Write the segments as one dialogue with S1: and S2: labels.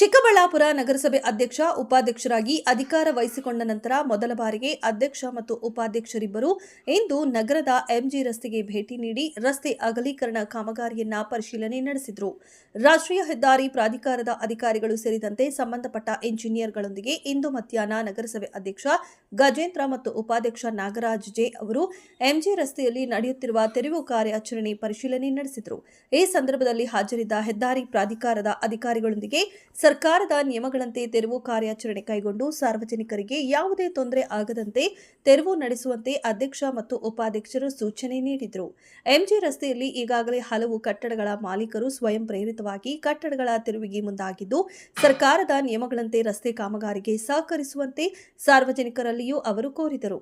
S1: ಚಿಕ್ಕಬಳ್ಳಾಪುರ ನಗರಸಭೆ ಅಧ್ಯಕ್ಷ, ಉಪಾಧ್ಯಕ್ಷರಾಗಿ ಅಧಿಕಾರ ವಹಿಸಿಕೊಂಡ ನಂತರ ಮೊದಲ ಬಾರಿಗೆ ಅಧ್ಯಕ್ಷ ಮತ್ತು ಉಪಾಧ್ಯಕ್ಷರಿಬ್ಬರು ಇಂದು ನಗರದ ಎಂಜಿ ರಸ್ತೆಗೆ ಭೇಟಿ ನೀಡಿ ರಸ್ತೆ ಅಗಲೀಕರಣ ಕಾಮಗಾರಿಯನ್ನ ಪರಿಶೀಲನೆ ನಡೆಸಿದರು. ರಾಷ್ಟ್ರೀಯ ಹೆದ್ದಾರಿ ಪ್ರಾಧಿಕಾರದ ಅಧಿಕಾರಿಗಳು ಸೇರಿದಂತೆ ಸಂಬಂಧಪಟ್ಟ ಇಂಜಿನಿಯರ್ಗಳೊಂದಿಗೆ ಇಂದು ಮಧ್ಯಾಹ್ನ ನಗರಸಭೆ ಅಧ್ಯಕ್ಷ ಗಜೇಂದ್ರ ಮತ್ತು ಉಪಾಧ್ಯಕ್ಷ ನಾಗರಾಜ್ ಜೆ ಅವರು ಎಂಜಿ ರಸ್ತೆಯಲ್ಲಿ ನಡೆಯುತ್ತಿರುವ ತೆರವು ಕಾರ್ಯಾಚರಣೆ ಪರಿಶೀಲನೆ ನಡೆಸಿದರು. ಈ ಸಂದರ್ಭದಲ್ಲಿ ಹಾಜರಿದ್ದ ಹೆದ್ದಾರಿ ಪ್ರಾಧಿಕಾರದ ಅಧಿಕಾರಿಗಳೊಂದಿಗೆ ಸರ್ಕಾರದ ನಿಯಮಗಳಂತೆ ತೆರವು ಕಾರ್ಯಾಚರಣೆ ಕೈಗೊಂಡು ಸಾರ್ವಜನಿಕರಿಗೆ ಯಾವುದೇ ತೊಂದರೆ ಆಗದಂತೆ ತೆರವು ನಡೆಸುವಂತೆ ಅಧ್ಯಕ್ಷ ಮತ್ತು ಉಪಾಧ್ಯಕ್ಷರು ಸೂಚನೆ ನೀಡಿದರು. ಎಂಜಿ ರಸ್ತೆಯಲ್ಲಿ ಈಗಾಗಲೇ ಹಲವು ಕಟ್ಟಡಗಳ ಮಾಲೀಕರು ಸ್ವಯಂ ಪ್ರೇರಿತವಾಗಿ ಕಟ್ಟಡಗಳ ತೆರವಿಗೆ ಮುಂದಾಗಿದ್ದು, ಸರ್ಕಾರದ ನಿಯಮಗಳಂತೆ ರಸ್ತೆ ಕಾಮಗಾರಿಗೆ ಸಹಕರಿಸುವಂತೆ ಸಾರ್ವಜನಿಕರಲ್ಲಿಯೂ ಅವರು ಕೋರಿದರು.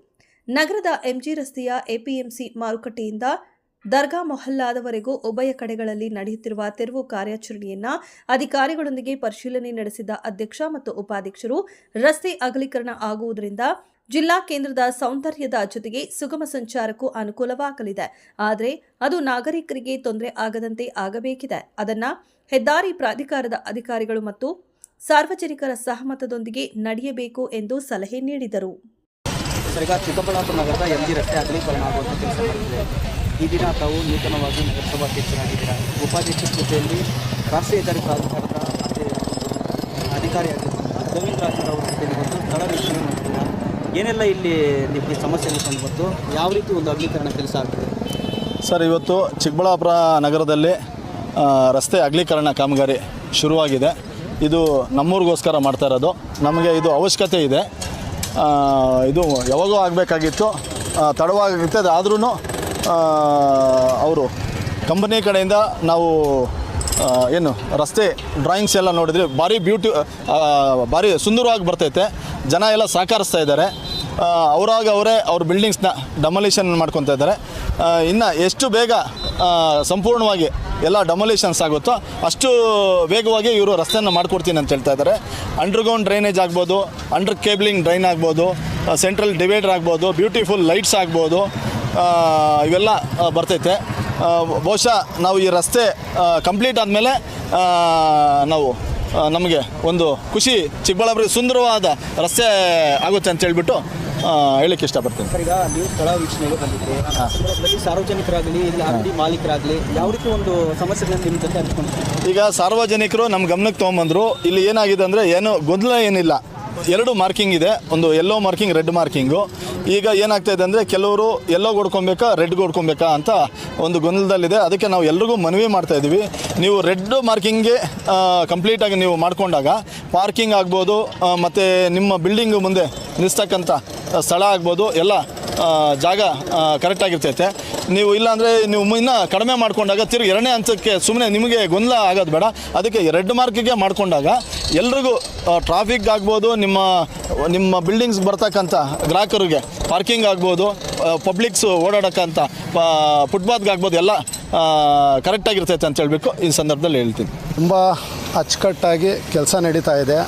S1: ನಗರದ ಎಂಜಿ ರಸ್ತೆಯ ಎಪಿಎಂಸಿ ಮಾರುಕಟ್ಟೆಯಿಂದ ದರ್ಗಾ ಮೊಹಲ್ಲಾದವರೆಗೂ ಉಭಯ ಕಡೆಗಳಲ್ಲಿ ನಡೆಯುತ್ತಿರುವ ತೆರವು ಕಾರ್ಯಾಚರಣೆಯನ್ನ ಅಧಿಕಾರಿಗಳೊಂದಿಗೆ ಪರಿಶೀಲನೆ ನಡೆಸಿದ ಅಧ್ಯಕ್ಷ ಮತ್ತು ಉಪಾಧ್ಯಕ್ಷರು, ರಸ್ತೆ ಅಗಲೀಕರಣ ಆಗುವುದರಿಂದ ಜಿಲ್ಲಾ ಕೇಂದ್ರದ ಸೌಂದರ್ಯದ ಜೊತೆಗೆ ಸುಗಮ ಸಂಚಾರಕ್ಕೂ ಅನುಕೂಲವಾಗಲಿದೆ. ಆದರೆ ಅದು ನಾಗರಿಕರಿಗೆ ತೊಂದರೆ ಆಗದಂತೆ ಆಗಬೇಕಿದೆ. ಅದನ್ನ ಹೆದ್ದಾರಿ ಪ್ರಾಧಿಕಾರದ ಅಧಿಕಾರಿಗಳು ಮತ್ತು ಸಾರ್ವಜನಿಕರ ಸಹಮತದೊಂದಿಗೆ ನಡೆಯಬೇಕು ಎಂದು ಸಲಹೆ ನೀಡಿದರು.
S2: ಈ ದಿನ ತಾವು ನೂತನವಾಗಿ ನಗರಸಭಾಧ್ಯಕ್ಷರಾಗಿದ್ದೀರಾ ಉಪಾಧ್ಯಕ್ಷರ ಜೊತೆಯಲ್ಲಿ ರಾಷ್ಟ್ರೀಯ ಹೆದ್ದಾರಿ ಪ್ರಾಧಿಕಾರದ ಅಧಿಕಾರಿಯಾಗಿರ್ತಕ್ಕಂಥ ಗೋವಿಂದ ರಾಜರ ಅವರ ಜೊತೆಯಲ್ಲಿ ಬಂದು ಸ್ಥಳ ವೀಕ್ಷಣೆ ಮಾಡ್ತೀರಾ? ಏನೆಲ್ಲ ಇಲ್ಲಿ ನಿಮಗೆ ಸಮಸ್ಯೆಗಳು ಕಂಡುಬಂತು? ಯಾವ ರೀತಿ ಒಂದು ಅಗಲೀಕರಣ ಕೆಲಸ ಆಗ್ತದೆ?
S3: ಸರ್, ಇವತ್ತು ಚಿಕ್ಕಬಳ್ಳಾಪುರ ನಗರದಲ್ಲಿ ರಸ್ತೆ ಅಗಲೀಕರಣ ಕಾಮಗಾರಿ ಶುರುವಾಗಿದೆ. ಇದು ನಮ್ಮೂರಿಗೋಸ್ಕರ ಮಾಡ್ತಾ ಇರೋದು. ನಮಗೆ ಇದು ಅವಶ್ಯಕತೆ ಇದೆ. ಇದು ಯಾವಾಗೋ ಆಗಬೇಕಾಗಿತ್ತು. ತಡವಾಗುತ್ತೆ ಆದ್ರೂ ಅವರು ಕಂಪನಿ ಕಡೆಯಿಂದ ನಾವು ಏನು, ರಸ್ತೆ ಡ್ರಾಯಿಂಗ್ಸ್ ಎಲ್ಲ ನೋಡಿದ್ರೆ ಭಾರಿ ಬ್ಯೂಟಿ ಭಾರಿ ಸುಂದರವಾಗಿ ಬರ್ತೈತೆ. ಜನ ಎಲ್ಲ ಸಹಕರಿಸ್ತಾ ಇದ್ದಾರೆ. ಅವರಾಗ ಅವರೇ ಅವ್ರ ಬಿಲ್ಡಿಂಗ್ಸ್ನ ಡಮೊಲಿಷನ್ ಮಾಡ್ಕೊತಾ ಇದ್ದಾರೆ. ಇನ್ನು ಎಷ್ಟು ಬೇಗ ಸಂಪೂರ್ಣವಾಗಿ ಎಲ್ಲ ಡಮೊಲೇಷನ್ಸ್ ಆಗುತ್ತೋ ಅಷ್ಟು ವೇಗವಾಗಿ ಇವರು ರಸ್ತೆಯನ್ನು ಮಾಡಿಕೊಡ್ತೀನಿ ಅಂತ ಹೇಳ್ತಾ ಇದ್ದಾರೆ. ಅಂಡರ್ಗ್ರೌಂಡ್ ಡ್ರೈನೇಜ್ ಆಗ್ಬೋದು ಅಂಡರ್ ಕೇಬ್ಲಿಂಗ್ ಡ್ರೈನ್ ಆಗ್ಬೋದು ಸೆಂಟ್ರಲ್ ಡಿವೈಡರ್ ಆಗ್ಬೋದು ಬ್ಯೂಟಿಫುಲ್ ಲೈಟ್ಸ್ ಆಗ್ಬೋದು ಇವೆಲ್ಲ ಬರ್ತೈತೆ. ಬಹುಶಃ ನಾವು ಈ ರಸ್ತೆ ಕಂಪ್ಲೀಟ್ ಆದಮೇಲೆ ನಾವು ನಮಗೆ ಒಂದು ಖುಷಿ ಚಿಕ್ಕಬಳ್ಳಾಪುರ ಸುಂದರವಾದ ರಸ್ತೆ ಆಗುತ್ತೆ ಅಂತ ಹೇಳ್ಬಿಟ್ಟು ಹೇಳಕ್ಕೆ ಇಷ್ಟಪಡ್ತೀನಿ.
S2: ಸರ್ ಈಗ ನೀವು ಸ್ಥಳ ವೀಕ್ಷಣೆಗೆ ಸಾರ್ವಜನಿಕರಾಗಲಿ ಇಲ್ಲ ಅಂಗಡಿ ಮಾಲೀಕರಾಗಲಿ ಯಾವ ರೀತಿ ಒಂದು ಸಮಸ್ಯೆಗಳನ್ನು ನಿಮ್ಮ ಜೊತೆ ಹಂಚ್ಕೊಂಡು
S3: ಈಗ ಸಾರ್ವಜನಿಕರು ನಮ್ಮ ಗಮನಕ್ಕೆ ತೊಗೊಂಬಂದರು. ಇಲ್ಲಿ ಏನಾಗಿದೆ ಅಂದರೆ ಏನು ಗೊಂದಲ ಏನಿಲ್ಲ. ಎರಡು ಮಾರ್ಕಿಂಗ್ ಇದೆ. ಒಂದು ಎಲ್ಲೋ ಮಾರ್ಕಿಂಗ್ ರೆಡ್ ಮಾರ್ಕಿಂಗು. ಈಗ ಏನಾಗ್ತಾ ಇದೆ ಅಂದರೆ ಕೆಲವರು ಎಲ್ಲೋ ಹೊಡ್ಕೊಬೇಕಾ ರೆಡ್ ಹೊಡ್ಕೊಬೇಕಾ ಅಂತ ಒಂದು ಗೊಂದಲದಲ್ಲಿದೆ. ಅದಕ್ಕೆ ನಾವು ಎಲ್ರಿಗೂ ಮನವಿ ಮಾಡ್ತಾ ಇದ್ದೀವಿ. ನೀವು ರೆಡ್ ಮಾರ್ಕಿಂಗ್ಗೆ ಕಂಪ್ಲೀಟಾಗಿ ನೀವು ಮಾಡಿಕೊಂಡಾಗ ಪಾರ್ಕಿಂಗ್ ಆಗ್ಬೋದು ಮತ್ತು ನಿಮ್ಮ ಬಿಲ್ಡಿಂಗ್ ಮುಂದೆ ನಿಲ್ಲಿಸ್ತಕ್ಕಂಥ ಸ್ಥಳ ಆಗ್ಬೋದು, ಎಲ್ಲ ಜಾಗ ಕರೆಕ್ಟಾಗಿರ್ತೈತೆ ನೀವು ಇಲ್ಲಾಂದರೆ ನೀವು ಇನ್ನೂ ಕಡಿಮೆ ಮಾಡ್ಕೊಂಡಾಗ ತಿರುಗಿ ಎರಡನೇ ಹಂತಕ್ಕೆ ಸುಮ್ಮನೆ ನಿಮಗೆ ಗೊಂದಲ ಆಗೋದು ಬೇಡ. ಅದಕ್ಕೆ ರೆಡ್ ಮಾರ್ಕಿಗೆ ಮಾಡ್ಕೊಂಡಾಗ ಎಲ್ರಿಗೂ ಟ್ರಾಫಿಕ್ ಆಗ್ಬೋದು, ನಿಮ್ಮ ನಿಮ್ಮ ಬಿಲ್ಡಿಂಗ್ಸ್ ಬರ್ತಕ್ಕಂಥ ಗ್ರಾಹಕರಿಗೆ ಪಾರ್ಕಿಂಗ್ ಆಗ್ಬೋದು ಪಬ್ಲಿಕ್ಸ್ ಓಡಾಡೋಕ್ಕಂಥ ಫುಟ್ಪಾತ್ಗೆ ಆಗ್ಬೋದು, ಎಲ್ಲ ಕರೆಕ್ಟಾಗಿರ್ತೈತೆ ಅಂತ ಹೇಳಬೇಕು. ಈ ಸಂದರ್ಭದಲ್ಲಿ ಹೇಳ್ತೀನಿ.
S4: ತುಂಬ ಅಚ್ಚುಕಟ್ಟಾಗಿ ಕೆಲಸ ನಡೀತಾ ಇದೆ.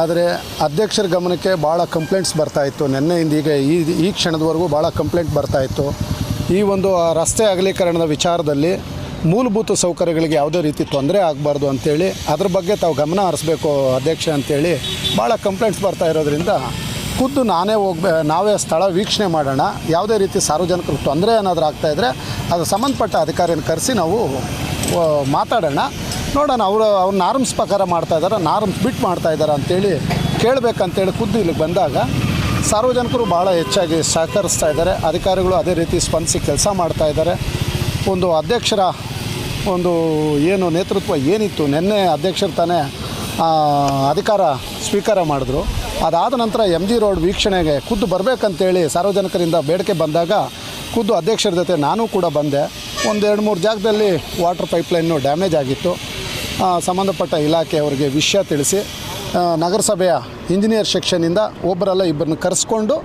S4: ಆದರೆ ಅಧ್ಯಕ್ಷರ ಗಮನಕ್ಕೆ ಭಾಳ ಕಂಪ್ಲೇಂಟ್ಸ್ ಬರ್ತಾಯಿತ್ತು ನಿನ್ನೆಯಿಂದ ಈಗ ಈ ಈ ಕ್ಷಣದವರೆಗೂ ಭಾಳ ಕಂಪ್ಲೇಂಟ್ ಬರ್ತಾಯಿತ್ತು ಈ ಒಂದು ರಸ್ತೆ ಅಗಲೀಕರಣದ ವಿಚಾರದಲ್ಲಿ ಮೂಲಭೂತ ಸೌಕರ್ಯಗಳಿಗೆ ಯಾವುದೇ ರೀತಿ ತೊಂದರೆ ಆಗಬಾರ್ದು ಅಂತೇಳಿ, ಅದ್ರ ಬಗ್ಗೆ ತಾವು ಗಮನ ಹರಿಸ್ಬೇಕು ಅಧ್ಯಕ್ಷ ಅಂತೇಳಿ ಭಾಳ ಕಂಪ್ಲೇಂಟ್ಸ್ ಬರ್ತಾ ಇರೋದ್ರಿಂದ ಖುದ್ದು ನಾನೇ ಹೋಗ್ಬೇ, ನಾವೇ ಸ್ಥಳ ವೀಕ್ಷಣೆ ಮಾಡೋಣ. ಯಾವುದೇ ರೀತಿ ಸಾರ್ವಜನಿಕರಿಗೆ ತೊಂದರೆ ಏನಾದರೂ ಆಗ್ತಾಯಿದ್ರೆ ಅದು ಸಂಬಂಧಪಟ್ಟ ಅಧಿಕಾರಿಯನ್ನು ಕರೆಸಿ ನಾವು ಮಾತಾಡೋಣ. ನೋಡೋಣ, ಅವರು ಅವ್ರನ್ನ ನಾರ್ಮ್ಸ್ ಪ್ರಕಾರ ಮಾಡ್ತಾ ಇದ್ದಾರೆ ನಾರ್ಮ್ಸ್ ಬಿಟ್ಟು ಮಾಡ್ತಾ ಇದ್ದಾರೆ ಅಂತೇಳಿ ಕೇಳಬೇಕಂತೇಳಿ ಖುದ್ದು ಇಲ್ಲಿಗೆ ಬಂದಾಗ ಸಾರ್ವಜನಿಕರು ಭಾಳ ಹೆಚ್ಚಾಗಿ ಸಹಕರಿಸ್ತಾ ಇದ್ದಾರೆ. ಅಧಿಕಾರಿಗಳು ಅದೇ ರೀತಿ ಸ್ಪಂದಿಸಿ ಕೆಲಸ ಮಾಡ್ತಾ ಇದ್ದಾರೆ. ಒಂದು ಅಧ್ಯಕ್ಷರ ಒಂದು ಏನು ನೇತೃತ್ವ ಏನಿತ್ತು, ನಿನ್ನೆ ಅಧ್ಯಕ್ಷರು ತಾನೇ ಅಧಿಕಾರ ಸ್ವೀಕಾರ ಮಾಡಿದ್ರು. ಅದಾದ ನಂತರ ಎಂ ಜಿ ರೋಡ್ ವೀಕ್ಷಣೆಗೆ ಖುದ್ದು ಬರಬೇಕಂತೇಳಿ ಸಾರ್ವಜನಿಕರಿಂದ ಬೇಡಿಕೆ ಬಂದಾಗ ಖುದ್ದು ಅಧ್ಯಕ್ಷರ ಜೊತೆ ನಾನು ಕೂಡ ಬಂದೆ. ಒಂದು ಎರಡು ಮೂರು ಜಾಗದಲ್ಲಿ ವಾಟರ್ ಪೈಪ್ಲೈನು ಡ್ಯಾಮೇಜ್ ಆಗಿತ್ತು. ಸಂಬಂಧಪಟ್ಟ ಇಲಾಖೆಯವರಿಗೆ ವಿಷಯ ತಿಳಿಸಿ ನಗರಸಭೆಯ ಇಂಜಿನಿಯರ್ ಸೆಕ್ಷನಿಂದ ಒಬ್ಬರೆಲ್ಲ ಇಬ್ಬರನ್ನ ಕರೆಸ್ಕೊಂಡು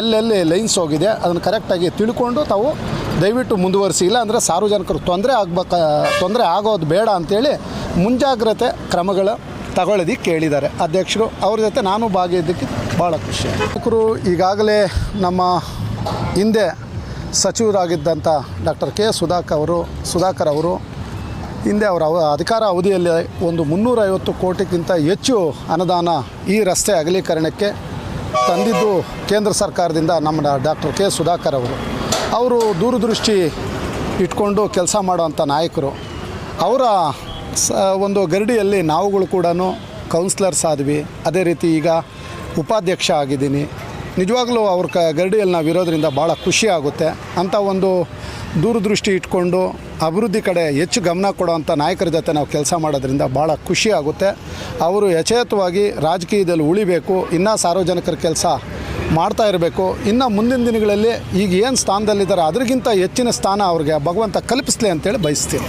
S4: ಎಲ್ಲೆಲ್ಲಿ ಲೈನ್ಸ್ ಹೋಗಿದೆ ಅದನ್ನು ಕರೆಕ್ಟಾಗಿ ತಿಳ್ಕೊಂಡು ತಾವು ದಯವಿಟ್ಟು ಮುಂದುವರಿಸಿ. ಇಲ್ಲ ಅಂದರೆ ಸಾರ್ವಜನಿಕರು ತೊಂದರೆ ಆಗ್ಬೇಕ, ತೊಂದರೆ ಆಗೋದು ಬೇಡ ಅಂಥೇಳಿ ಮುಂಜಾಗ್ರತೆ ಕ್ರಮಗಳ ತಗೊಳ್ಳೋದಿ ಕೇಳಿದ್ದಾರೆ. ಅಧ್ಯಕ್ಷರು, ಅವ್ರ ಜೊತೆ ನಾನು ಭಾಗಿಯಾದ್ದಕ್ಕೆ ಭಾಳ ಖುಷಿ. ಅಧ್ಯಕ್ಷರು ಈಗಾಗಲೇ ನಮ್ಮ ಹಿಂದೆ ಸಚಿವರಾಗಿದ್ದಂಥ ಡಾಕ್ಟರ್ ಕೆ ಸುಧಾಕರ್ ಅವರು ಸುಧಾಕರ್ ಅವರು ಹಿಂದೆ ಅವರ ಅವ- ಅಧಿಕಾರ ಅವಧಿಯಲ್ಲಿ ಒಂದು ಮುನ್ನೂರೈವತ್ತು ಕೋಟಿಗಿಂತ ಹೆಚ್ಚು ಅನುದಾನ ಈ ರಸ್ತೆ ಅಗಲೀಕರಣಕ್ಕೆ ತಂದಿದ್ದು ಕೇಂದ್ರ ಸರ್ಕಾರದಿಂದ ನಮ್ಮ ಡಾಕ್ಟರ್ ಕೆ ಸುಧಾಕರ್ ಅವರು. ಅವರು ದೂರದೃಷ್ಟಿ ಇಟ್ಕೊಂಡು ಕೆಲಸ ಮಾಡುವಂಥ ನಾಯಕರು. ಅವರ ಸ ಒಂದು ಗರಡಿಯಲ್ಲಿ ನಾವುಗಳು ಕೂಡ ಕೌನ್ಸ್ಲರ್ಸ್ ಆದ್ವಿ. ಅದೇ ರೀತಿ ಈಗ ಉಪಾಧ್ಯಕ್ಷ ಆಗಿದ್ದೀನಿ. ನಿಜವಾಗ್ಲೂ ಅವ್ರ ಕ ಗರಡಿಯಲ್ಲಿ ನಾವು ಇರೋದರಿಂದ ಭಾಳ ಖುಷಿ ಆಗುತ್ತೆ. ಅಂಥ ಒಂದು ದೂರದೃಷ್ಟಿ ಇಟ್ಕೊಂಡು ಅಭಿವೃದ್ಧಿ ಕಡೆ ಹೆಚ್ಚು ಗಮನ ಕೊಡುವಂಥ ನಾಯಕರ ಜೊತೆ ನಾವು ಕೆಲಸ ಮಾಡೋದ್ರಿಂದ ಭಾಳ ಖುಷಿ ಆಗುತ್ತೆ. ಅವರು ಯಥೇತವಾಗಿ ರಾಜಕೀಯದಲ್ಲಿ ಉಳಿಬೇಕು, ಇನ್ನೂ ಸಾರ್ವಜನಿಕರ ಕೆಲಸ ಮಾಡ್ತಾ ಇರಬೇಕು. ಇನ್ನು ಮುಂದಿನ ದಿನಗಳಲ್ಲಿ ಈಗ ಏನು ಸ್ಥಾನದಲ್ಲಿದ್ದಾರೆ ಅದರಿಗಿಂತ ಹೆಚ್ಚಿನ ಸ್ಥಾನ ಅವ್ರಿಗೆ ಭಗವಂತ ಕಲ್ಪಿಸಲಿ ಅಂತೇಳಿ ಬಯಸ್ತೀನಿ.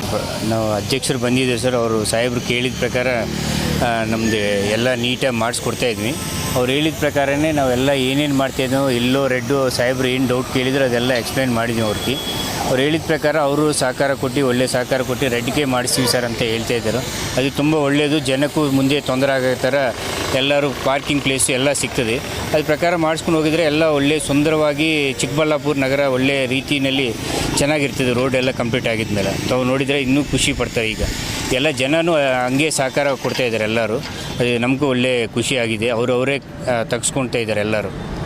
S5: ನಾವು ಅಧ್ಯಕ್ಷರು ಬಂದಿದ್ದೇವೆ ಸರ್, ಅವರು ಸಾಹೇಬರು ಕೇಳಿದ ಪ್ರಕಾರ ನಮ್ಮದು ಎಲ್ಲ ನೀಟಾಗಿ ಮಾಡಿಸ್ಕೊಡ್ತಾ ಇದ್ವಿ. ಅವ್ರು ಹೇಳಿದ ಪ್ರಕಾರನೇ ನಾವೆಲ್ಲ ಏನೇನು ಮಾಡ್ತಾಯಿದ್ವಿ ಎಲ್ಲೋ ರೆಡ್ಡು ಸಾಹೇಬ್ರು ಏನು ಡೌಟ್ ಕೇಳಿದ್ರು ಅದೆಲ್ಲ ಎಕ್ಸ್ಪ್ಲೈನ್ ಮಾಡಿದ್ವಿ ಅವ್ರಿಗೆ. ಅವ್ರು ಹೇಳಿದ ಪ್ರಕಾರ ಅವರು ಸಹಕಾರ ಕೊಟ್ಟು ಒಳ್ಳೆ ಸಹಕಾರ ಕೊಟ್ಟು ರೆಡ್ಗೆ ಮಾಡಿಸ್ತೀವಿ ಸರ್ ಅಂತ ಹೇಳ್ತಾ ಇದ್ದರು. ಅದು ತುಂಬ ಒಳ್ಳೆಯದು. ಜನಕ್ಕೂ ಮುಂದೆ ತೊಂದರೆ ಆಗೋ ಥರ ಎಲ್ಲರೂ ಪಾರ್ಕಿಂಗ್ ಪ್ಲೇಸು ಎಲ್ಲ ಸಿಗ್ತದೆ. ಅದ್ರ ಪ್ರಕಾರ ಮಾಡಿಸ್ಕೊಂಡು ಹೋಗಿದರೆ ಎಲ್ಲ ಒಳ್ಳೆ ಸುಂದರವಾಗಿ ಚಿಕ್ಕಬಳ್ಳಾಪುರ ನಗರ ಒಳ್ಳೆ ರೀತಿಯಲ್ಲಿ ಚೆನ್ನಾಗಿರ್ತದೆ ರೋಡ್ ಎಲ್ಲ ಕಂಪ್ಲೀಟ್ ಆಗಿದ್ಮೇಲೆ ತಾವು ನೋಡಿದರೆ ಇನ್ನೂ ಖುಷಿ ಪಡ್ತಾರೆ ಈಗ. ಎಲ್ಲ ಜನನೂ ಹಂಗೆ ಸಹಕಾರ ಕೊಡ್ತಾ ಇದ್ದಾರೆ ಎಲ್ಲರೂ. ಅದು ನಮಗೂ ಒಳ್ಳೆ ಖುಷಿಯಾಗಿದೆ ಅವರವರೇ ತೆಗೆಸ್ಕೊಳ್ತಾ ಇದ್ದಾರೆ ಎಲ್ಲರೂ.